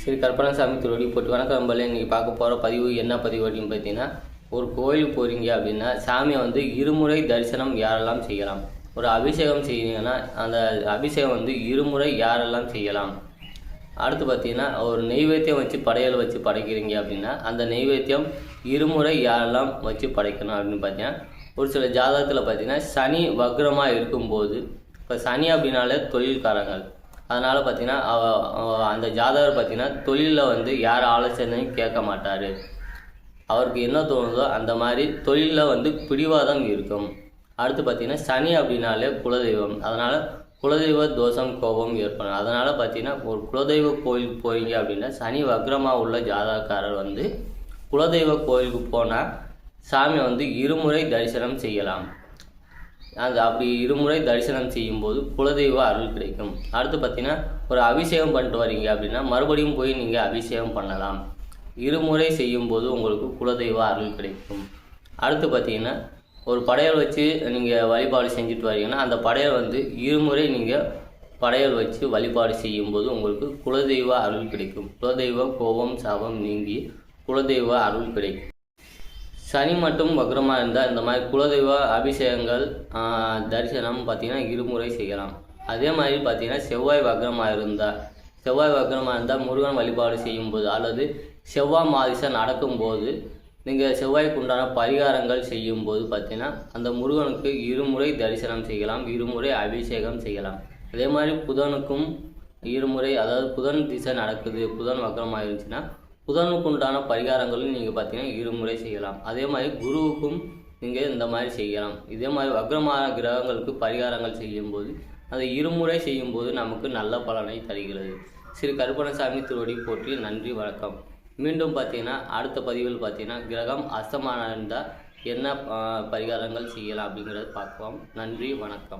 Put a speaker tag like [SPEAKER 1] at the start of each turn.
[SPEAKER 1] ஸ்ரீ கற்பனசாமி திருவடி போட்டு வணக்கம் நம்பளே இன்றைக்கி பார்க்க போகிற பதிவு என்ன பதிவு அப்படின்னு பார்த்தீங்கன்னா ஒரு கோயிலுக்கு போகிறீங்க அப்படின்னா சாமியை வந்து இருமுறை தரிசனம் யாரெல்லாம் செய்யலாம்? ஒரு அபிஷேகம் செய்யறீங்கன்னா அந்த அபிஷேகம் வந்து இருமுறை யாரெல்லாம் செய்யலாம்? அடுத்து பார்த்தீங்கன்னா ஒரு நெய்வேத்தியம் வச்சு படையல் வச்சு படைக்கிறீங்க அப்படின்னா அந்த நெய்வேத்தியம் இருமுறை யாரெல்லாம் வச்சு படைக்கணும் அப்படின்னு பார்த்தீங்கன்னா ஒரு சில ஜாதகத்தில் பார்த்தீங்கன்னா சனி வக்ரமாக இருக்கும்போது இப்போ சனி அப்படின்னாலே தொழில்காரங்கள். அதனால் பார்த்தீங்கன்னா அந்த ஜாதகர் பார்த்தீங்கன்னா தொழிலில் வந்து யார் ஆலோசனையும் கேட்க மாட்டார். அவருக்கு என்ன தோணுதோ அந்த மாதிரி தொழிலில் வந்து பிடிவாதம் இருக்கும். அடுத்து பார்த்தீங்கன்னா சனி அப்படின்னாலே குலதெய்வம். அதனால் குலதெய்வ தோஷம் கோபம் ஏற்படும். அதனால் பார்த்தீங்கன்னா ஒரு குலதெய்வ கோயிலுக்கு போயிங்க அப்படின்னா சனி வக்ரமாக உள்ள ஜாதகக்காரர் வந்து குலதெய்வ கோயிலுக்கு போனால் சாமி வந்து இருமுறை தரிசனம் செய்யலாம். அந்த அப்படி இருமுறை தரிசனம் செய்யும்போது குலதெய்வ அருள் கிடைக்கும். அடுத்து பார்த்தீங்கன்னா ஒரு அபிஷேகம் பண்ணிட்டு வரீங்க அப்படின்னா மறுபடியும் போய் நீங்கள் அபிஷேகம் பண்ணலாம். இருமுறை செய்யும்போது உங்களுக்கு குலதெய்வ அருள் கிடைக்கும். அடுத்து பார்த்தீங்கன்னா ஒரு படையல் வச்சு நீங்கள் வழிபாடு செஞ்சுட்டு வரீங்கன்னா அந்த படையல் வந்து இருமுறை நீங்கள் படையல் வச்சு வழிபாடு செய்யும்போது உங்களுக்கு குலதெய்வ அருள் கிடைக்கும். குலதெய்வ கோபம் சாபம் நீங்கி குலதெய்வ அருள் கிடைக்கும். சனி மட்டும் வக்ரமாக இருந்தால் இந்த மாதிரி குலதெய்வ அபிஷேகங்கள் தரிசனம் பார்த்தீங்கன்னா இருமுறை செய்யலாம். அதே மாதிரி பார்த்தீங்கன்னா செவ்வாய் வக்ரமாக இருந்தால் செவ்வாய் வக்ரமாக இருந்தால் முருகன் வழிபாடு செய்யும்போது அல்லது செவ்வாய் மாதிசம் நடக்கும்போது நீங்கள் செவ்வாய்க்கு உண்டான பரிகாரங்கள் செய்யும்போது பார்த்தீங்கன்னா அந்த முருகனுக்கு இருமுறை தரிசனம் செய்யலாம் இருமுறை அபிஷேகம் செய்யலாம். அதே மாதிரி புதனுக்கும் இருமுறை அதாவது புதன் திசை நடக்குது புதன் வக்கரமாக இருந்துச்சுன்னா புதனுக்கு உண்டான பரிகாரங்களும் நீங்கள் பார்த்தீங்கன்னா இருமுறை செய்யலாம். அதே மாதிரி குருவுக்கும் நீங்கள் இந்த மாதிரி செய்யலாம். இதே மாதிரி வக்ரமான கிரகங்களுக்கு பரிகாரங்கள் செய்யும்போது அதை இருமுறை செய்யும்போது நமக்கு நல்ல பலனை தருகிறது. ஸ்ரீ கருப்பணசாமி திருவடி போற்றி நன்றி வணக்கம். மீண்டும் பார்த்தீங்கன்னா அடுத்த பதிவில் பார்த்தீங்கன்னா கிரகம் அஸ்தமானம் இருந்தால் என்ன பரிகாரங்கள் செய்யலாம் அப்படிங்கிறத பார்க்கலாம். நன்றி வணக்கம்.